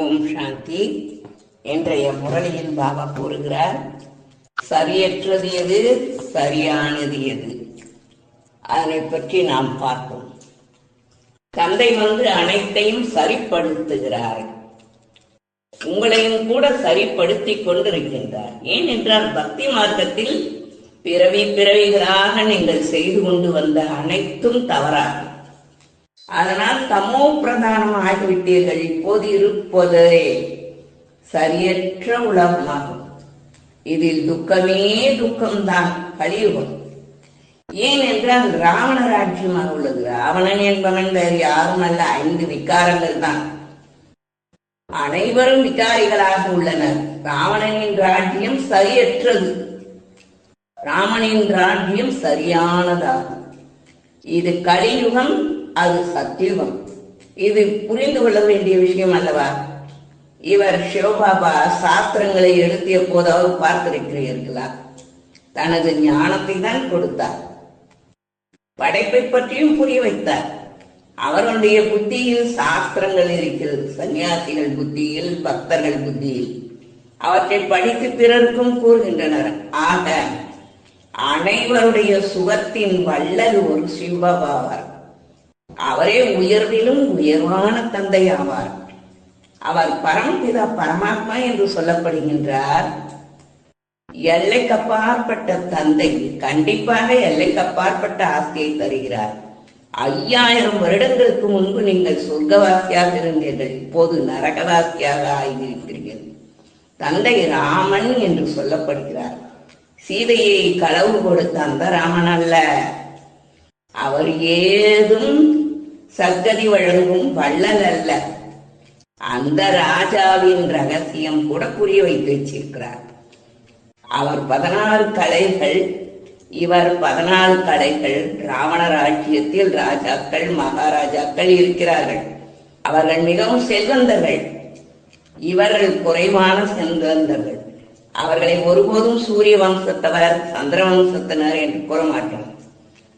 ஓம் சாந்தி. இன்றைய முரளியின் பாபா கூறுகிறார் சரியற்றது எது சரியானது எது? அதனை பற்றி நாம் பார்ப்போம். தந்தை வந்து அனைத்தையும் சரிப்படுத்துகிறார். உங்களையும் கூட சரிப்படுத்திக் கொண்டிருக்கின்றார். ஏனென்றால் பக்தி மார்க்கத்தில் பிறவி பிறவிகளாக நீங்கள் செய்து கொண்டு வந்த அனைத்தும் தவறாகும். அதனால் தமோ பிரதானம் ஆகிவிட்டீர்கள் இப்போது இருப்பதே சரியற்ற உலகமாகும். இதில் துக்கமே துக்கம்தான் கலியுகம். ஏனென்றால் ராவண ராஜ்யமாக உள்ளது. ராவணன் என்பவன் வேறு யாரும் அல்ல ஐந்து விகாரங்கள் தான். அனைவரும் விகாரிகளாக உள்ளனர். ராவணனின் ராஜ்யம் சரியற்றது. ராமனின் ராஜ்யம் சரியானதாகும். இது கலியுகம் அது சத்தியுகம் இது புரிந்து கொள்ள வேண்டிய விஷயம் அல்லவா? இவர் சிவபாபா சாஸ்திரங்களை எழுதிய போதாவது பார்த்திருக்கிறீர்களா? தனது ஞானத்தை தான் கொடுத்தார். படைப்பை பற்றியும் புரிய வைத்தார். அவருடைய புத்தியில் சாஸ்திரங்கள் இருக்கிறது. சன்னியாசிகள் புத்தியில் பக்தர்கள் புத்தியில். அவற்றை படித்து பிறருக்கும் கூறுகின்றனர். ஆக அனைவருடைய சுகத்தின் வள்ளல் ஒரு சிவபாபாவார் அவரே உயர்விலும் உயர்வான தந்தை ஆவார். அவர் பரமபிதா பரமாத்மா என்று சொல்லப்படுகின்றார். எல்லைக்கப்பாற்பட்ட தந்தை கண்டிப்பாக எல்லைக்கப்பாற்பட்ட ஆஸ்தியை தருகிறார். ஐயாயிரம் வருடங்களுக்கு முன்பு நீங்கள் சொர்க்கவாசியாக இருந்தீர்கள். இப்போது நரகவாசியாக ஆகியிருக்கிறீர்கள். தந்தை ராமன் என்று சொல்லப்படுகிறார். சீதையை களவு கொடுத்த அந்த ராமன் அல்ல. அவர் ஏதும் சர்க்கதி வழங்கும் வள்ளல் அல்ல. அந்த ராஜாவின் ரகசியம் கூட புரிய வைத்து வச்சிருக்கிறார் அவர் பதினாறு கலைகள் இவர் பதினாலு கலைகள் ராவண ராஜ்யத்தில் ராஜாக்கள் மகாராஜாக்கள் இருக்கிறார்கள். அவர்கள் மிகவும் செல்வந்தர்கள். இவர்கள் குறைவான செல்வந்தர்கள். அவர்களை ஒருபோதும் சூரிய வம்சத்தவர் சந்திர வம்சத்தினர் என்று கூற மாட்டோம்.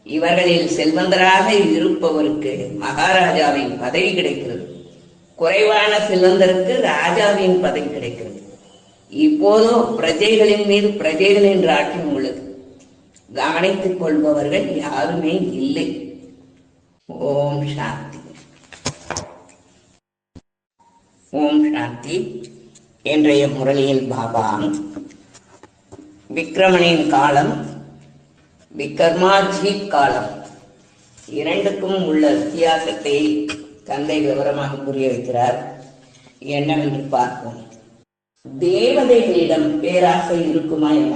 இவர்களில் செல்வந்தராக இருப்பவருக்கு மகாராஜாவின் பதவி கிடைக்கிறது. குறைவான செல்வந்தருக்கு ராஜாவின் பதவி கிடைக்கிறது. இப்போதோ பிரஜைகளின் மீது பிரஜைகளின் ராட்சியம் உள்ளது. கவனித்துக் கொள்பவர்கள் யாருமே இல்லை. ஓம் சாந்தி. ஓம் சாந்தி இன்றைய முரளியில் பாபா. விக்ரமனின் காலம் விக்ரமார்ஜி காலம். இரண்டுக்கும் உள்ள வித்தியாசத்தை தந்தை விவரமாக புரிய வைக்கிறார். என்னவென்று பார்ப்போம். தேவதைகளிடம் பேராசை இருக்குமா என்ன?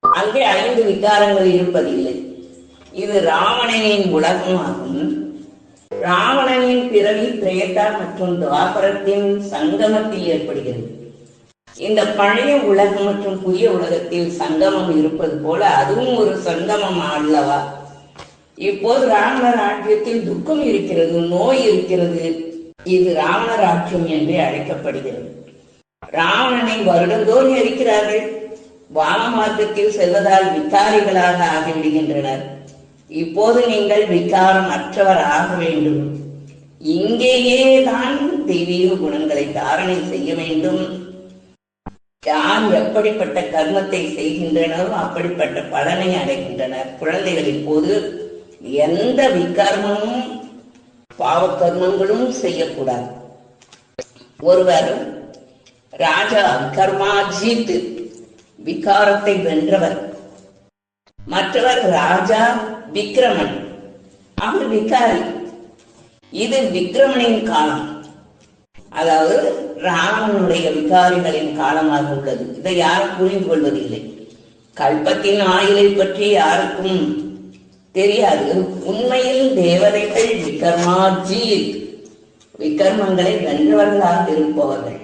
அங்கே ஐந்து விகாரங்கள் இருப்பதில்லை. இது ராவணனின் உலகமாகும். ராவணனின் பிறவி பிரேதா மற்றும் துவாபரத்தின் சங்கமத்தில் ஏற்படுகிறது. இந்த பழைய உலகம் மற்றும் புதிய உலகத்தில் சங்கமம் இருப்பது போல அதுவும் ஒரு சங்கமம் அல்லவா? இப்போது ராமர் ராஜ்யத்தில் துக்கம் இருக்கிறது நோய் இருக்கிறது. இது ராமர் ராஜ்யம் என்றே அழைக்கப்படுகிறது. ராவணனை வருடந்தோறும் எரிக்கிறார்கள். வான மார்க்கத்தில் செல்வதால் விகாரிகளாக ஆகிவிடுகின்றனர். இப்போது நீங்கள் விகாரம் அற்றவர் ஆக வேண்டும். இங்கேயே தான் தெய்வீக குணங்களை தாரணை செய்ய வேண்டும். யார் எப்படிப்பட்ட கர்மத்தை செய்கின்றனரோ அப்படிப்பட்ட பலனை அடைகின்றனர். குழந்தைகள் இப்போது எந்த விகர்மமும் பாவ கர்மங்களும் செய்யக்கூடாது. ஒருவர் ராஜா கர்மாஜித் விகாரத்தை வென்றவர். மற்றவர் ராஜா விக்ரமன். அவர் விகாரி. இது விக்ரமனின் காலம். அதாவது ராமனுடைய விகாரிகளின் காலமாக உள்ளது. இதை யாரும் புரிந்து கொள்வதில்லை. கல்பத்தின் ஆயுளை பற்றி யாருக்கும் தெரியாது. உண்மையில் தேவதைகள் விக்ரமாஜி விக்ரமங்களை வென்றவர்களாக இருப்பவர்கள்.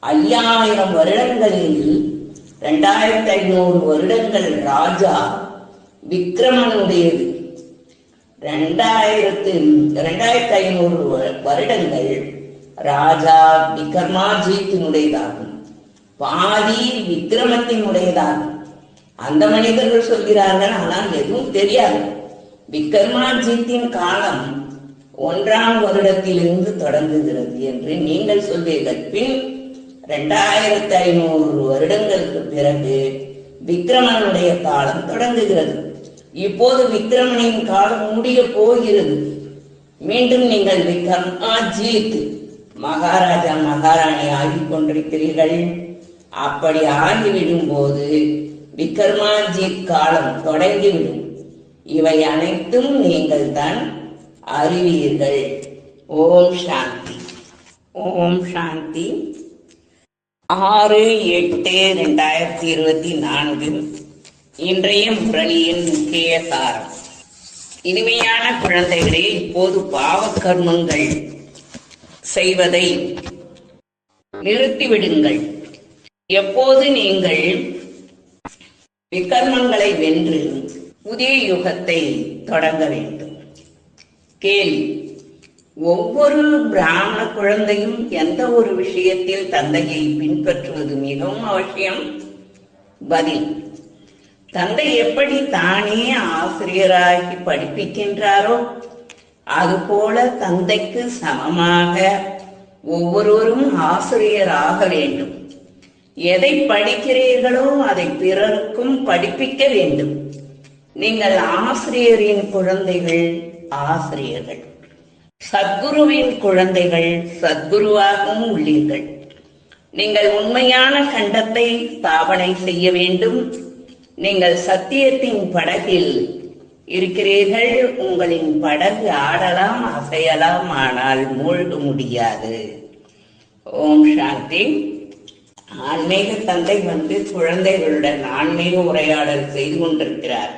ஐயாயிரம் வருடங்களில் இரண்டாயிரத்தி ஐநூறு வருடங்கள் ராஜா விக்ரமனுடையது ரெண்டாயிரத்து ரெண்டாயிரத்தி ஐநூறு வருடங்கள் ராஜா விக்ரமாஜித்தினுடையதாகும். பாதி விக்ரமத்தினுடையதாகும். அந்த மனிதர்கள் சொல்கிறார்கள் ஆனால் எதுவும் தெரியாது. விக்ரமாஜித்தின் காலம் ஒன்றாம் வருடத்திலிருந்து தொடங்குகிறது என்று நீங்கள் சொல்வீர்கள். பின் இரண்டாயிரத்தி ஐநூறு வருடங்களுக்கு பிறகு விக்ரமனுடைய காலம் தொடங்குகிறது. இப்போது விக்ரமனின் காலம் முடிய போகிறது. மீண்டும் நீங்கள் விக்ரமாஜித் மகாராஜா மகாராணி ஆகி கொண்டிருக்கிறீர்கள். அப்படி ஆகிவிடும் போது விக்ரமாஜி காலம் தொடங்கிவிடும். இவை அனைத்தும் நீங்கள் தான் அறிவீர்கள். ஓம் சாந்தி. ஓம் சாந்தி. ஆறு எட்டு ரெண்டாயிரத்தி இருபத்தி நான்கு. இன்றைய முரளியின் முக்கிய சாரம். இனிமையான குழந்தைகளே இப்போது பாவ கர்மங்கள் செய்வதை நிறுத்திவிடுங்கள். எப்போது நீங்கள் விக்கர்மங்களை வென்று புதிய யுகத்தை தொடங்க வேண்டும்? கேள்வி. ஒவ்வொரு பிராமண குழந்தையும் எந்த ஒரு விஷயத்தில் தந்தையை பின்பற்றுவது மிகவும் அவசியம்? பதில். தந்தை எப்படி தானே ஆசிரியராகி படிப்பிக்கின்றாரோ அதுபோல தந்தைக்கு சமமாக ஒவ்வொருவரும் ஆசிரியராக வேண்டும். எதை படிக்கிறீர்களோ அதை பிறருக்கும் படிப்பிக்க வேண்டும். நீங்கள் ஆசிரியரின் குழந்தைகள் ஆசிரியர்கள். சத்குருவின் குழந்தைகள் சத்குருவாகவும் உள்ளீர்கள். நீங்கள் உண்மையான கண்டத்தை ஸ்தாபனை செய்ய வேண்டும். நீங்கள் சத்தியத்தின் படகில் இருக்கிறீர்கள் உங்களின் படகு ஆடலாம் அசையலாம் ஆனால் மூழ்க முடியாது. ஓம் சாந்தி. ஆன்மீக தந்தை வந்து குழந்தைகளுடன் ஆன்மீக உரையாடல் செய்து கொண்டிருக்கிறார்.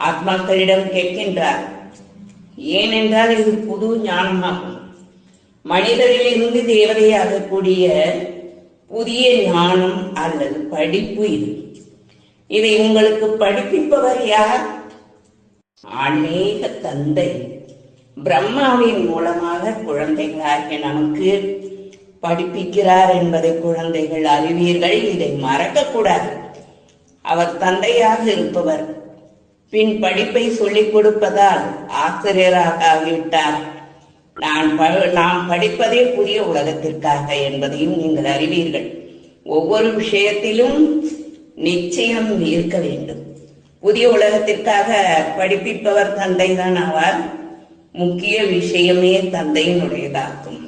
ஆத்மாக்களிடம் கேட்கின்றார் ஏனென்றால் இது புது ஞானமாகும். மனிதரிலிருந்து தேவதையாகக்கூடிய புதிய ஞானம் அல்லது படிப்பு இது. இதை உங்களுக்கு படிப்பிப்பவர் யார்? ஆன்மீக தந்தை பிரம்மாவின் மூலமாக குழந்தைகளாகிய நமக்கு படிப்பிக்கிறார் என்பதை குழந்தைகள் அறிவீர்கள். இதை மறக்கக்கூடாது. அவர் தந்தையாக இருப்பவர். பின் படிப்பை சொல்லிக் கொடுப்பதால் ஆசிரியராக ஆகிவிட்டார். நான் ப- நாம் படிப்பதே புதிய உலகத்திற்காக என்பதையும் நீங்கள் அறிவீர்கள். ஒவ்வொரு விஷயத்திலும் நிச்சயம் இருக்க வேண்டும். புதிய உலகத்திற்காக படிப்பிப்பவர் தந்தைதான் ஆவார். முக்கிய விஷயமே தந்தையினுடையதாகும்.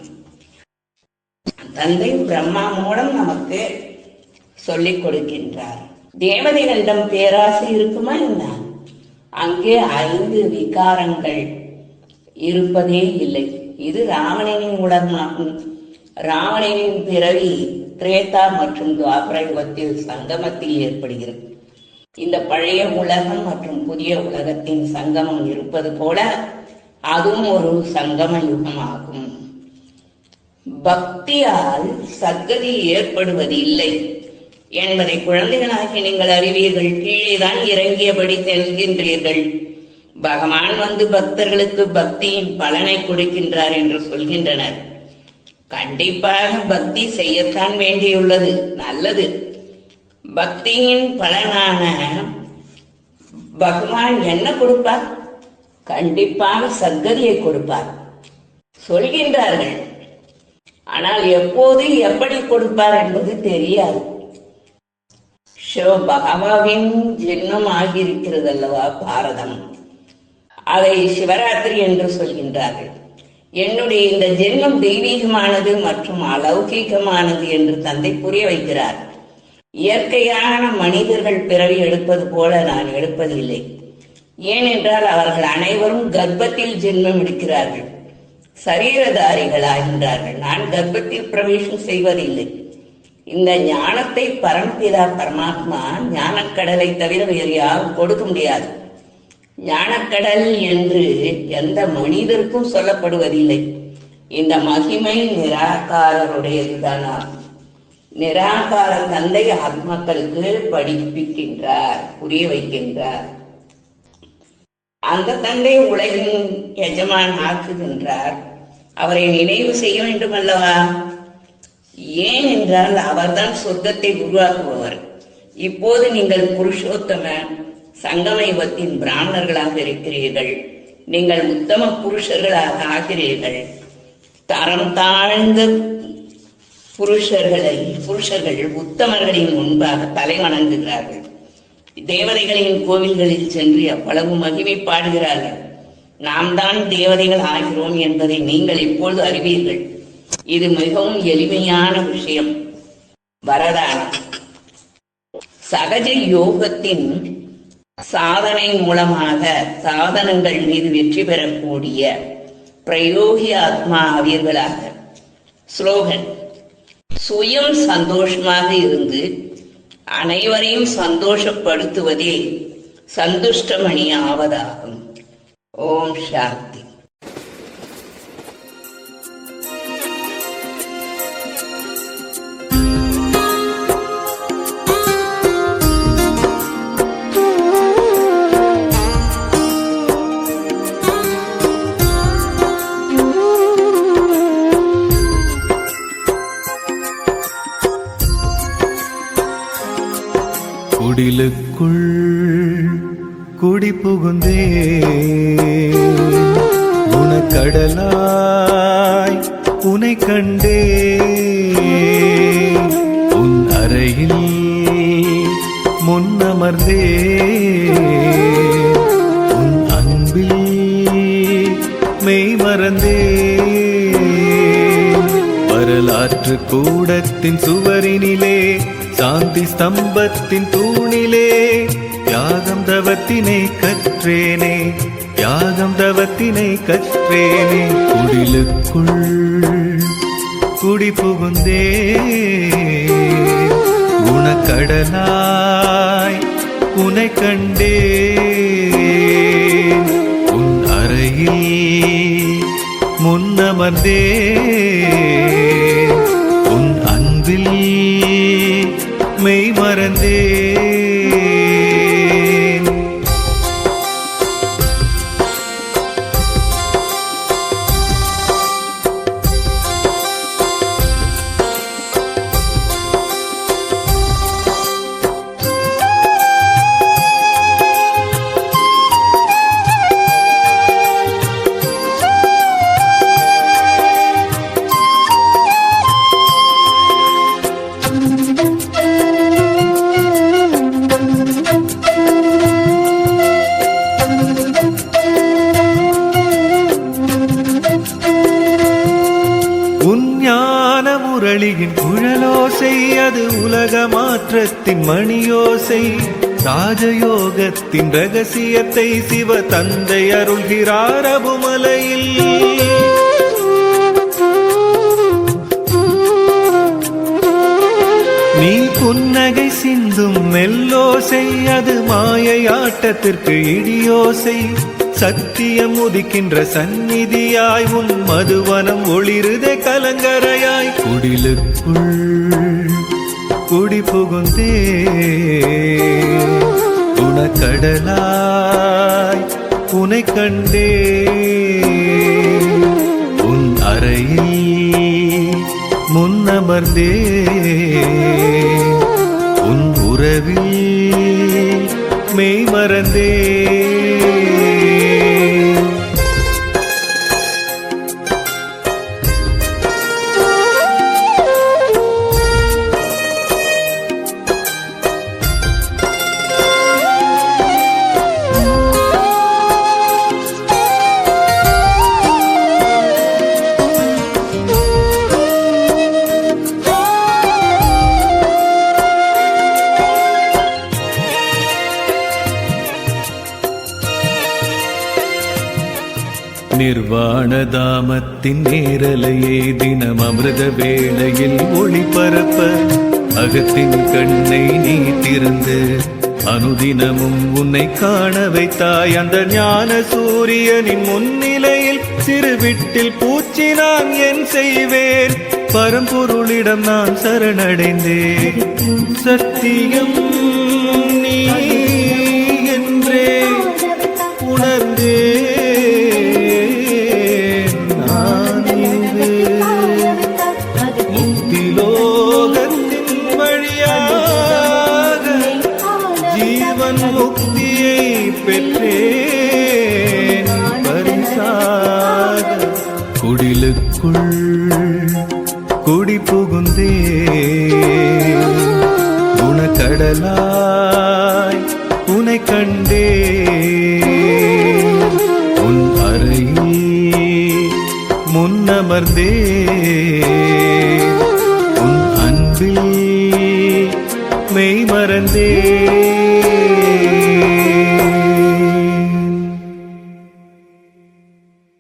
தந்தை பிரம்மா மூலம் நமக்கு சொல்லிக் கொடுக்கின்றார். தேவதைகளிடம் பேராசை இருக்குமா என்ன? அங்கே ஐந்து விகாரங்கள் இருப்பதே இல்லை. இது ராவணனின் உலகமாகும் ராவணனின் பிறவி திரேதா மற்றும் துவாபர யுகத்தில் சங்கமத்தில் ஏற்படுகிறது. இந்த பழைய உலகம் மற்றும் புதிய உலகத்தின் சங்கமம் இருப்பது போல அதுவும் ஒரு சங்கம யுகமாகும். பக்தியால் சத்கதி ஏற்படுவது இல்லை என்பதை குழந்தைகளாகி நீங்கள் அறிவீர்கள். கீழேதான் இறங்கியபடி செல்கின்றீர்கள் பகவான் வந்து பக்தர்களுக்கு பக்தியின் பலனை கொடுக்கின்றார் என்று சொல்கின்றனர். கண்டிப்பாக பக்தி செய்யத்தான் வேண்டியுள்ளது. நல்லது. பக்தியின் பலனான பகவான் என்ன கொடுப்பார்? கண்டிப்பாக சத்கதியை கொடுப்பார். சொல்கின்றார்கள். ஆனால் எப்போது எப்படி கொடுப்பார் என்பது தெரியாது. சிவ பகவாவின் ஜென்மம் ஆகியிருக்கிறது அல்லவா பாரதம்? அதை சிவராத்திரி என்று சொல்கின்றார்கள். என்னுடைய இந்த ஜென்மம் தெய்வீகமானது மற்றும் அலௌகிகமானது என்று தந்தை புரிய வைக்கிறார். இயற்கையான மனிதர்கள் பிறவி எடுப்பது போல நான் எடுப்பதில்லை. ஏனென்றால் அவர்கள் அனைவரும் கர்ப்பத்தில் ஜென்மம் எடுக்கிறார்கள். சரீரதாரிகள் ஆகின்றார்கள் நான் கர்ப்பத்தில் பிரவேசம் செய்வதில்லை. இந்த ஞானத்தை பரம்பிதா பரமாத்மா ஞானக்கடலை தவிர வேறு யாரும் கொடுக்க முடியாது. ஞானக்கடல் என்று எந்த மனிதருக்கும் சொல்லப்படுவதில்லை. இந்த மகிமை நிராகாரருடையதுதான் நிராகார தந்தை ஆத்மாக்களுக்கு படிப்பிக்கின்றார் புரிய வைக்கின்றார். அந்த தந்தை உலகின் எஜமான் ஆக்குகின்றார். அவரை நினைவு செய்ய வேண்டும் அல்லவா ஏன் என்றால் அவர்தான் சொர்க்கத்தை உருவாக்குபவர். இப்போது நீங்கள் புருஷோத்தம சங்கம யுகத்தின் பிராமணர்களாக இருக்கிறீர்கள். நீங்கள் உத்தம புருஷர்களாக ஆகிறீர்கள். தரம் தாழ்ந்த புருஷர்களை புருஷர்கள் உத்தமர்களின் முன்பாக தலை வணங்குகிறார்கள் தேவதைகளின் கோவில்களில் சென்று எவ்வளவு மகிமை பாடுகிறார்கள். நாம் தான் தேவதைகள் ஆகிறோம் என்பதை நீங்கள் இப்பொழுது அறிவீர்கள்? இது மிகவும் எளிமையான விஷயம். வரதானம். சகஜ யோகத்தின் சாதனை மூலமாக சாதனங்கள் மீது வெற்றி பெறக்கூடிய பிரயோகி ஆத்மா ஆவியர்களாக ஸ்லோகன். சுயம் சந்தோஷமாக இருந்து அனைவரையும் சந்தோஷப்படுத்துவதே சந்துஷ்டமணி ஆவதாகும் ஓம் சாந்தி. குடிலுக்குள் குடி புகுந்தே உனக்கடலாய் உனை கண்டே உன் அறையில் முன்னமர்ந்தே உன் அன்பில் மெய் மறந்தே வரலாற்று கூடத்தின் சுவரினிலே சாந்தி ஸ்தம்பத்தின் தூணிலே யாகம் தவத்தினை கற்றேனே யாகம் தவத்தினை கற்றேனே. குடிலுக்குள் குடி புகுந்தே உனக்கடலாய் உனை கண்டே. உன் அறையில் முன்னமர்ந்தே உம்மை மறந்தே. மாற்றத்தின் மணியோசை ராஜயோகத்தின் ரகசியத்தை சிவ தந்தை அருள்கிறார் அபுமலையில். நீ புன்னகை சிந்தும் மெல்லோசை அது மாயை ஆட்டத்திற்கு இடியோசை. சத்தியம் உதிக்கின்ற சந்நிதியாய் உன் மதுவனம் ஒளிருதே கலங்கரையாய். குடிலுக்குள் குடி புகுந்தே. குணக்கடலாய் உனை கண்டே. உன் அறையில் முன்னமர்ந்தே உன் உறவில் மெய் மறந்தே. நிர்வாணதாமத்தின் நேரலையே தினம் அமிர்த வேளையில் ஒளிபரப்ப அகத்தின் கண்ணை நீ திறந்து அனுதினமும் உன்னை காண வைத்தாய். அந்த ஞான சூரியனின் முன்னிலையில் சிறுவிட்டில் பூச்சி நான் என் செய்வேன். பரம்பொருளிடம் நான் சரணடைந்தேன். சத்தியம் நீ குடிலுக்குள் குடி புகுந்தே உனக்கடலாய் உனை கண்டே உன் அறையில் முன்னமர்ந்தே